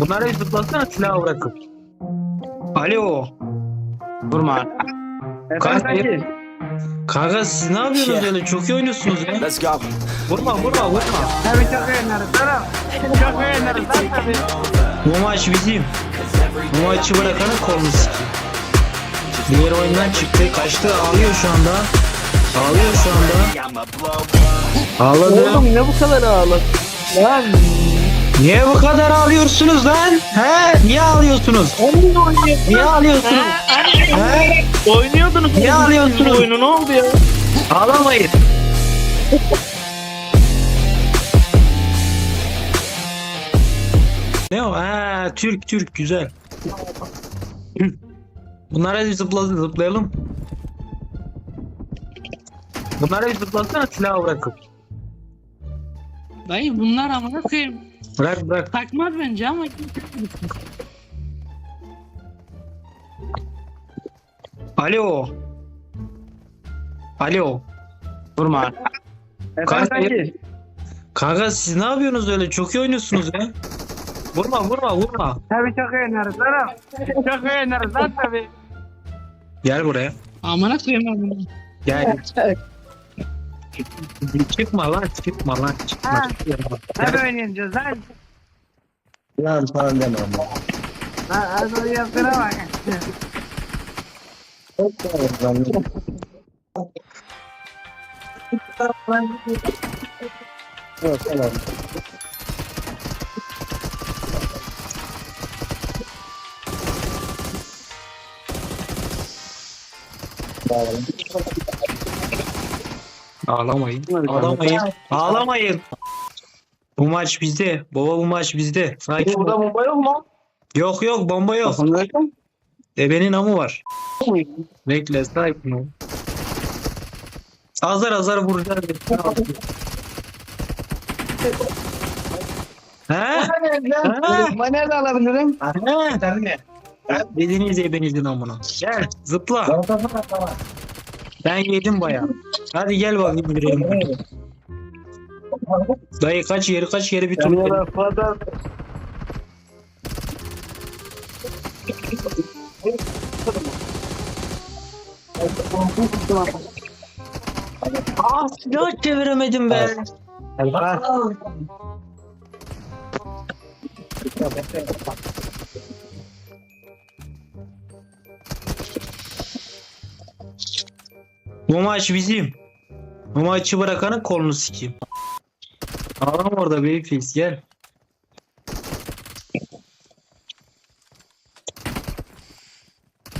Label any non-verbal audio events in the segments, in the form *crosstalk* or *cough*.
Bunları bir zıplasana silahı bırakıp. Alo. Vurma. Kanka, kanka siz ne yapıyorsunuz Yeah. öyle? Çok iyi oynuyorsunuz ya. Let's go. Vurma vurma vurma. Tabii çok oynarız. Tamam. Çok oynarız lan tabii. Bu maç bizim. Bu maçı bırakanın kolunu sikeyim. Diğer oyundan çıktı. Kaçtı. Ağlıyor şu anda. Ağlıyor şu anda. Ağladı. Oğlum ne bu kadar ağlı? Lan. Niye bu kadar ağlıyorsunuz lan? He? Niye ağlıyorsunuz? Oyun oynuyor. Niye ağlıyorsunuz? He? Oynuyordunuz. Niye ağlıyorsunuz? Oyunu ne oldu ya? Ağlamayın. ne o? Ha, Türk Türk güzel. Bunlara bir zıpla, zıplayalım. Bunlara bir zıplasana silahı bırakıp. Dayı bunlar amına koyayım. Bırak bırak. Takmaz bence ama Alo. Alo. Vurma. Kanka, kanka siz ne yapıyorsunuz öyle? Çok iyi oynuyorsunuz ya. Vurma vurma vurma. Tabii çok oynarız. Tamam. Çok oynarız lan tabii. Gel buraya. amına koyayım ben bunu. Gel. *laughs* çıkma lan çıkma lan çıkma. Ha. çıkma. Gel. oynayacağız lan. Lan falan deme ama. Lan az onu yaptığına bak. Çok da lan. Yok tamam. Bağlayın. Ağlamayın. Ağlamayın. Ağlamayın. Bu maç bizde. Baba bu maç bizde. Sakin ol. Burada bomba yok mu? Yok yok bomba yok. Ebenin amı var. Bekle sakin ol. Azar azar vuracağız. He? Ha? Bomba nerede alabilirim? Ha? Dediniz ebenizin amına. Gel zıpla. Ben yedim baya. Hadi gel bakayım girelim. Dayı kaç yeri kaç yeri bir tur. Ah silah çeviremedim ben. Bu maç bizim. Bu maçı bırakanın kolunu sikeyim. Ağlam orada Babyface gel.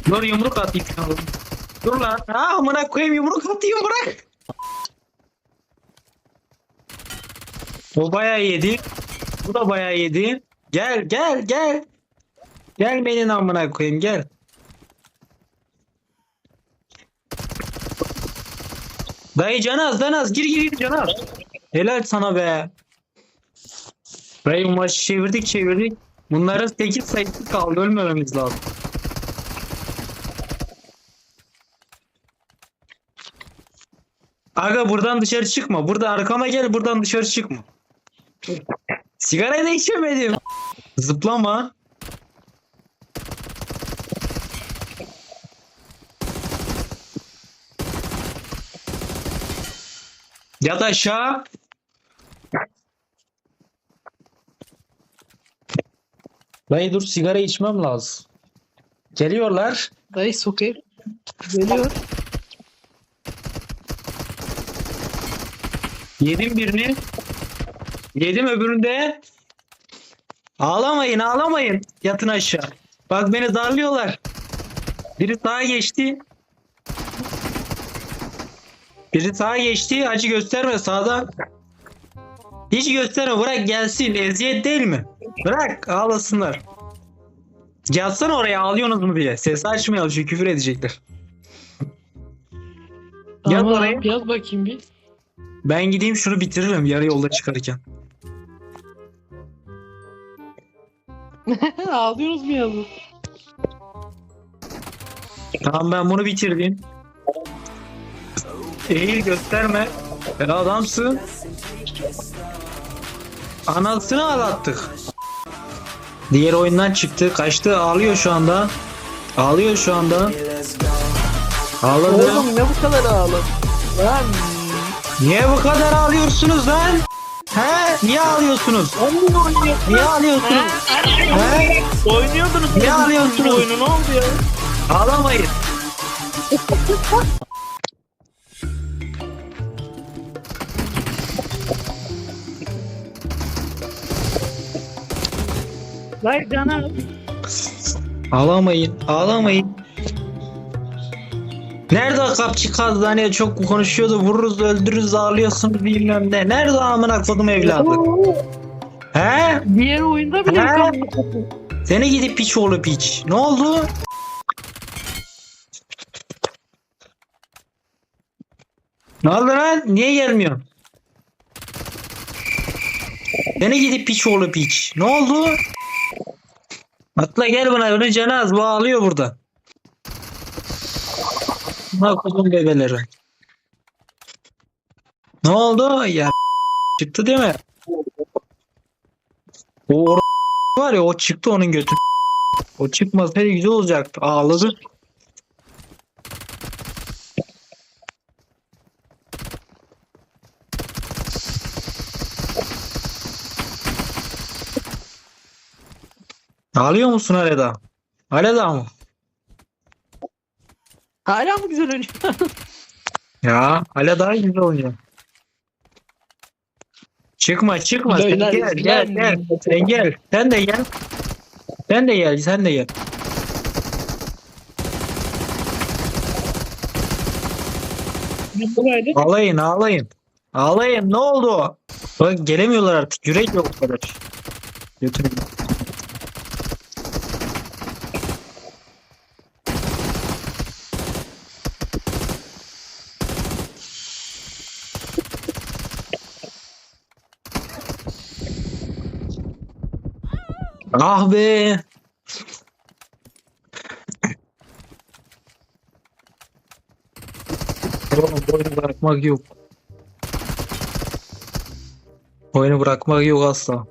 Dur yumruk atayım sana. Dur lan. Ha amına koyayım yumruk atayım bırak. O bayağı yedi. Bu da bayağı yedi. Gel gel gel. Gel benim amına koyayım gel. Dayı Canaz Canaz gir gir gir Canaz. Helal sana be. Dayı maçı çevirdik çevirdik. Bunların 8 sayısı kaldı ölmememiz lazım. Aga buradan dışarı çıkma. Burada arkama gel buradan dışarı çıkma. Sigarayı da içemedim. Zıplama. Yat aşağı. Dayı dur sigara içmem lazım. Geliyorlar. Dayı sokayım. Geliyor. Yedim birini. Yedim öbüründe. Ağlamayın ağlamayın. Yatın aşağı. Bak beni darlıyorlar. Biri sağa geçti. Biri sağa geçti. Acı gösterme sağda. Hiç gösterme bırak gelsin. Eziyet değil mi? Bırak ağlasınlar. Yazsana oraya ağlıyorsunuz mu diye. Ses açmayalım çünkü küfür edecekler. Yaz oraya. Yaz bakayım bir. Ben gideyim şunu bitiririm yarı yolda çıkarken. *laughs* Ağlıyoruz mu yazı? Tamam ben bunu bitirdim. Eğil gösterme. Ben adamsın. Anasını ağlattık. Diğer oyundan çıktı. Kaçtı. Ağlıyor şu anda. Ağlıyor şu anda. Ağladı. Oğlum ne bu kadar ağlam? Lan. Niye bu kadar ağlıyorsunuz lan? He? Niye ağlıyorsunuz? Niye ağlıyorsunuz? He? Oynuyordunuz. Ne ağlıyorsunuz? Oyunu ne oldu ya? Ağlamayın. *laughs* Vay canım. Ağlamayın. Ağlamayın. Nerede kapçı kaz hani çok konuşuyordu vururuz öldürürüz ağlıyorsunuz bilmem ne. Nerede amına kodum evladı? He? Diğer oyunda bile. Seni gidip piç oğlu piç. Ne oldu? Ne oldu lan? Niye gelmiyorsun? Seni gidip piç oğlu piç. Ne oldu? Atla gel buna. Bunun canı az. Bu ağlıyor burada. Bak kuzum bebeleri. Ne oldu? Ya çıktı değil mi? O var ya o çıktı onun götü. O çıkmasaydı güzel olacaktı. Ağladı. Ağlıyor musun Aleda? Aleda mı? Hala mı güzel oynuyor? *laughs* Ya Aleda güzel oynuyor. Çıkma çıkma. Sen gel gel izler gel. Sen gel. Sen de gel. Sen de gel sen de gel. Ağlayın ağlayın. Ağlayın. Ne oldu? Bak gelemiyorlar artık. Yürek yok o kadar. Götürün Ah be. Oyunu bırakmak yok. Oyunu bırakmak yok asla.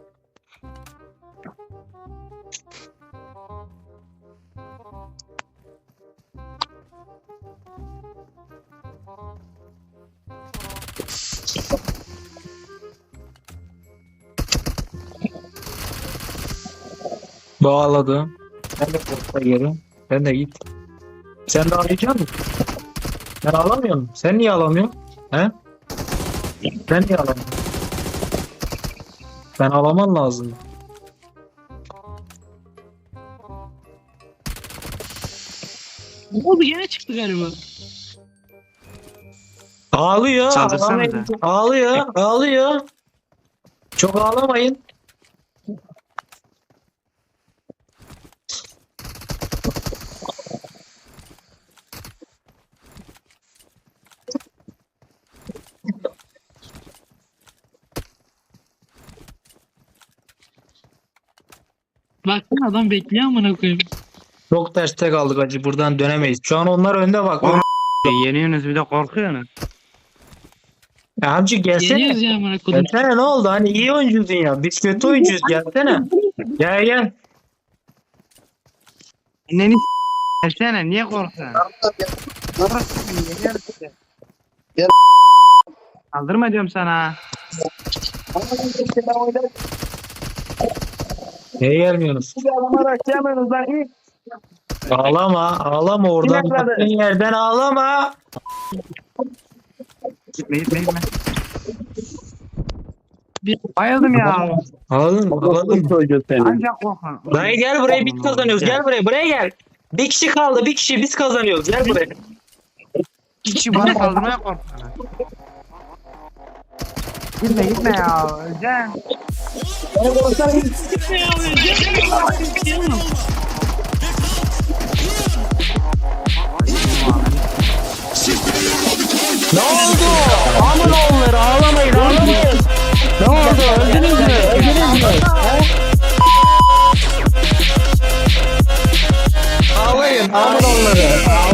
Bağladı. Sen de korkma geri. Sen de git. Sen de ağlayacak mısın? Ben ağlamıyorum. Sen niye ağlamıyorsun? He? Sen niye ağlamıyorsun? Sen ağlaman lazım. Ne oldu yine çıktı galiba. Ağlıyor. Çaldırsana Ağlamayın. Ağlıyor. Ağlıyor. Çok ağlamayın. Baksana adam bekliyor amına koyayım. Çok terste kaldık acı. Buradan dönemeyiz. Şu an onlar önde bak. Oğlum, Yeniyorsunuz bir de korkuyorsunuz. Ya amca gelsene. Geliyoruz ya amına koyayım. Gelsene ne oldu? Hani iyi oyuncusun ya. Biz kötü oyuncuyuz. Gelsene. Gel gel. Anneni Gelsene niye korkuyorsun? Kaldırma diyorum sana. Niye gelmiyorsunuz? Ağlama. Ağlama oradan. Baktığın yerden ağlama. Gitme gitme gitme. Bir- Bayıldım ya. Ağladın mı? Ağladın mı? Ancak. Dayı gel buraya biz kazanıyoruz. Gel buraya. Buraya gel. Bir kişi kaldı. Bir kişi biz kazanıyoruz. Gel buraya. İki kişi bana kaldırmaya korkuyorlar. Gitme gitme ya. Öleceksin. Ne oldu? Amın oğulları ağlamayın ağlamayın. Ne oldu? Öldünüz mü? Öldünüz mü? Ağlayın amın oğulları. Ağlayın.